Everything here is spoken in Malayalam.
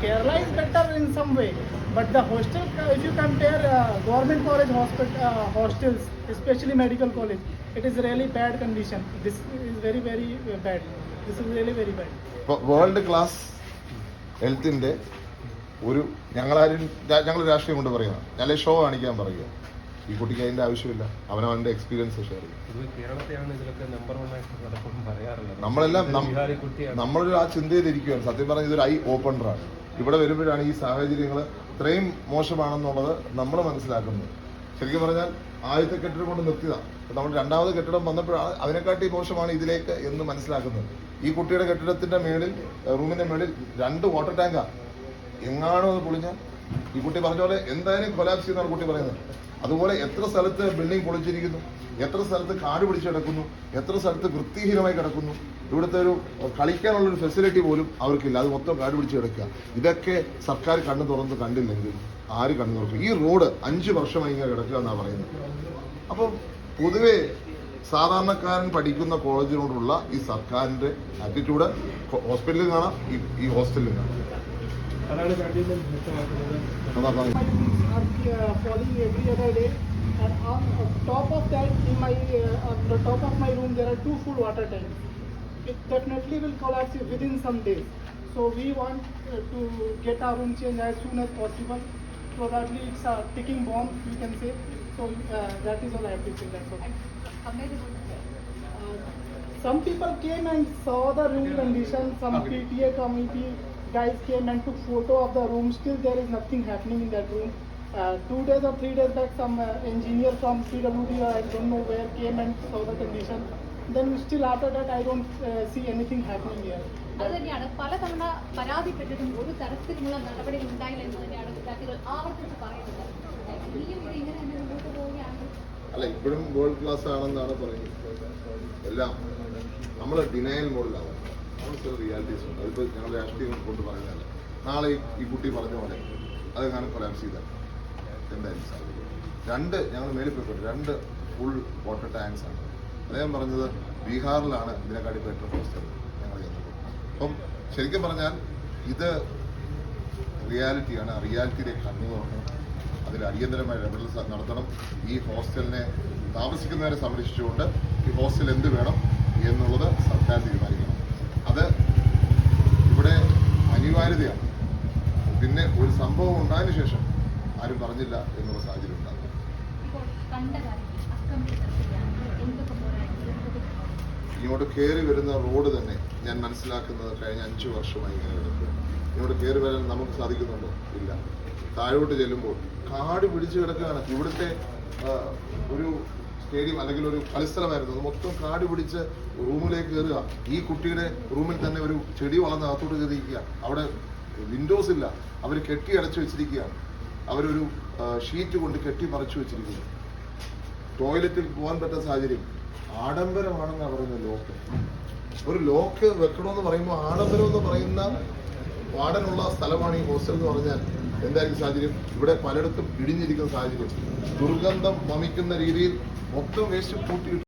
Kerala is better in some way, but the hostel, if you compare uh, government college hospital uh, hostels, especially medical college, it is really bad condition. This is very very uh, bad. This is really very bad. ഇപ്പോൾ വേൾഡ് ക്ലാസ് ഹെൽത്തിന്റെ ഒരു ഞങ്ങളാരും ഞങ്ങൾ രാഷ്ട്രീയം കൊണ്ട് പറയുക ഞാൻ ഷോ കാണിക്കാൻ പറയുക ഈ കുട്ടിക്ക് അതിന്റെ ആവശ്യമില്ല. അവനവന്റെ എക്സ്പീരിയൻസ് ഷെയർ ചെയ്യും. നമ്മളെല്ലാം നമ്മളൊരു ആ ചിന്തയിലിരിക്കുകയാണ് സത്യം പറഞ്ഞ ഇതൊരു ഐ ഓപ്പണറാണ് ഇവിടെ വരുമ്പോഴാണ് ഈ സാഹചര്യങ്ങൾ ഇത്രയും മോശമാണെന്നുള്ളത് നമ്മൾ മനസ്സിലാക്കുന്നത്. ശരിക്കും പറഞ്ഞാൽ ആദ്യത്തെ കെട്ടിടം കൊണ്ട് നിർത്തിയതാണ് നമ്മൾ രണ്ടാമത് കെട്ടിടം വന്നപ്പോഴാണ് അതിനെക്കാട്ടി മോശമാണ് ഇതിലേക്ക് എന്ന് മനസ്സിലാക്കുന്നത്. ഈ കുട്ടിയുടെ കെട്ടിടത്തിന്റെ മേളിൽ റൂമിന്റെ മേളിൽ രണ്ട് വാട്ടർ ടാങ്കാണ് എങ്ങാണോ അത് പൊളിഞ്ഞാൽ ഈ കുട്ടി പറഞ്ഞ പോലെ എന്തായാലും കൊലാപ്സ് ചെയ്യുന്നതാണ് കുട്ടി പറയുന്നത്. അതുപോലെ എത്ര സ്ഥലത്ത് ബിൽഡിംഗ് പൊളിച്ചിരിക്കുന്നു എത്ര സ്ഥലത്ത് കാട് പിടിച്ച് കിടക്കുന്നു എത്ര സ്ഥലത്ത് വൃത്തിഹീനമായി കിടക്കുന്നു. ഇവിടുത്തെ ഒരു കളിക്കാനുള്ള ഒരു ഫെസിലിറ്റി പോലും അവർക്കില്ല. അത് മൊത്തം കാട് പിടിച്ച് കിടക്കുക. ഇതൊക്കെ സർക്കാർ കണ്ണു തുറന്ന് കണ്ടില്ലെങ്കിൽ ആര് കണ്ണു തുറക്കും? ഈ റോഡ് അഞ്ച് വർഷമായി ഇങ്ങനെ കിടക്കുക എന്നാണ് പറയുന്നത്. അപ്പം പൊതുവെ സാധാരണക്കാരൻ പഠിക്കുന്ന കോളേജിനോടുള്ള ഈ സർക്കാരിന്റെ ആറ്റിറ്റ്യൂഡ് ഹോസ്പിറ്റലിൽ കാണാം ഈ ഹോസ്റ്റലിൽ കാണാം. Uh, falling every other day. And on uh, top of that, in my uh, on the top of my room, there are two full water tanks. It definitely will collapse within some days. So we want uh, to get our room changed as soon as possible. Probably it's a ticking bomb, you can say. So uh, that is all I have to say. That's all. Uh, some people came and saw the room condition. Some PTA committee guys came and took photo of the room. Still, there is nothing happening in that room. Uh, two days or three days back, some uh, engineer from CWD or I don't know where came and saw the condition. Then still after that, I don't uh, see anything happening here. അത് തന്നെയാണ് പലതവണ പരാതിപ്പെട്ടിട്ടും ഒരു തരത്തിലുള്ള നടപടികൾ ഉണ്ടായില്ല എന്ന് തന്നെയാണ് വിദ്യാർത്ഥികൾ ആവർത്തിച്ച് പറയുന്നത് ഇനിയും ഇത് ഇങ്ങനെ തന്നെ മുന്നോട്ട് പോവുകയാണെങ്കിൽ അല്ല ഇപ്പോഴും വേൾഡ് ക്ലാസ് ആണെന്നാണ് പറയുന്നത് എല്ലാം നമ്മൾ ഡിനയൽ മോഡിലാണ് നമ്മൾ ചില റിയാലിറ്റീസ് ഉണ്ട്. രാഷ്ട്രീയം കൊണ്ട് പറയുന്നതല്ല നാളെ ഈ- കുട്ടി പറഞ്ഞ പോലെ അത് ഞാൻ കൊലാപ്സ് ചെയ്താൽ എന്തായാലും സാധിക്കും. രണ്ട് ഞങ്ങൾ മേളിൽ പോയിക്കോട്ടെ. രണ്ട് ഫുൾ വാട്ടർ ടാങ്ക്സ് ആണ്. അദ്ദേഹം പറഞ്ഞത് ബീഹാറിലാണ് ഇതിനെക്കാട്ടി ബെറ്റർ ഫസ്റ്റ് ഞങ്ങൾ ചെന്നത്. അപ്പം ശരിക്കും പറഞ്ഞാൽ ഇത് റിയാലിറ്റിയാണ് ആ റിയാലിറ്റിയിലേക്ക് കണ്ണു തുറക്കണം അതിൽ അടിയന്തരമായ ഇടപെടൽ നടത്തണം. ഈ ഹോസ്റ്റലിനെ താമസിക്കുന്നവരെ സംരക്ഷിച്ചുകൊണ്ട് ഈ ഹോസ്റ്റൽ എന്ത് വേണം എന്നുള്ളത് സർക്കാർ തീരുമാനിക്കണം. അത് ഇവിടെ അനിവാര്യതയാണ്. പിന്നെ ഒരു സംഭവം ഉണ്ടായതിനു ശേഷം ആരും പറഞ്ഞില്ല എന്നുള്ള സാഹചര്യം ഉണ്ടാകും. ഇങ്ങോട്ട് കയറി വരുന്ന റോഡ് തന്നെ ഞാൻ മനസ്സിലാക്കുന്നത് കഴിഞ്ഞ അഞ്ചു വർഷമായി ഇങ്ങനെ കിടക്കുകയാണ് ഇങ്ങോട്ട് കയറി വരാൻ നമുക്ക് സാധിക്കുന്നുണ്ടോ? ഇല്ല. താഴോട്ട് ചെല്ലുമ്പോൾ കാട് പിടിച്ചു കിടക്കുകയാണ്. ഇവിടുത്തെ ഒരു സ്റ്റേഡിയം അല്ലെങ്കിൽ ഒരു കളിസ്ഥലമായിരുന്നു. അത് മൊത്തം കാട് പിടിച്ച് റൂമിലേക്ക് കയറുക. ഈ കുട്ടിയുടെ റൂമിൽ തന്നെ ഒരു ചെടി വളർന്ന് അകത്തോട്ട് കയറിയിരിക്കുക. അവിടെ വിൻഡോസ് ഇല്ല. അവർ കെട്ടി അടച്ചു വെച്ചിരിക്കുകയാണ്. അവരൊരു ഷീറ്റ് കൊണ്ട് കെട്ടി മറച്ചു വെച്ചിരിക്കുന്നു. ടോയ്ലറ്റിൽ പോകാൻ പറ്റുന്ന സാഹചര്യം. ആഡംബരമാണെന്നാണ് പറയുന്നത് ലോക്ക് ഒരു ലോക്ക് വെക്കണമെന്ന് പറയുമ്പോൾ ആഡംബരം എന്ന് പറയുന്ന വാടനുള്ള സ്ഥലമാണ് ഈ ഹോസ്റ്റൽ എന്ന് പറഞ്ഞാൽ. എന്തായിരിക്കും സാഹചര്യം? ഇവിടെ പലയിടത്തും ഇടിഞ്ഞിരിക്കുന്ന സാഹചര്യം. ദുർഗന്ധം വമിക്കുന്ന രീതിയിൽ മൊത്തം വേസ്റ്റ് കൂട്ടി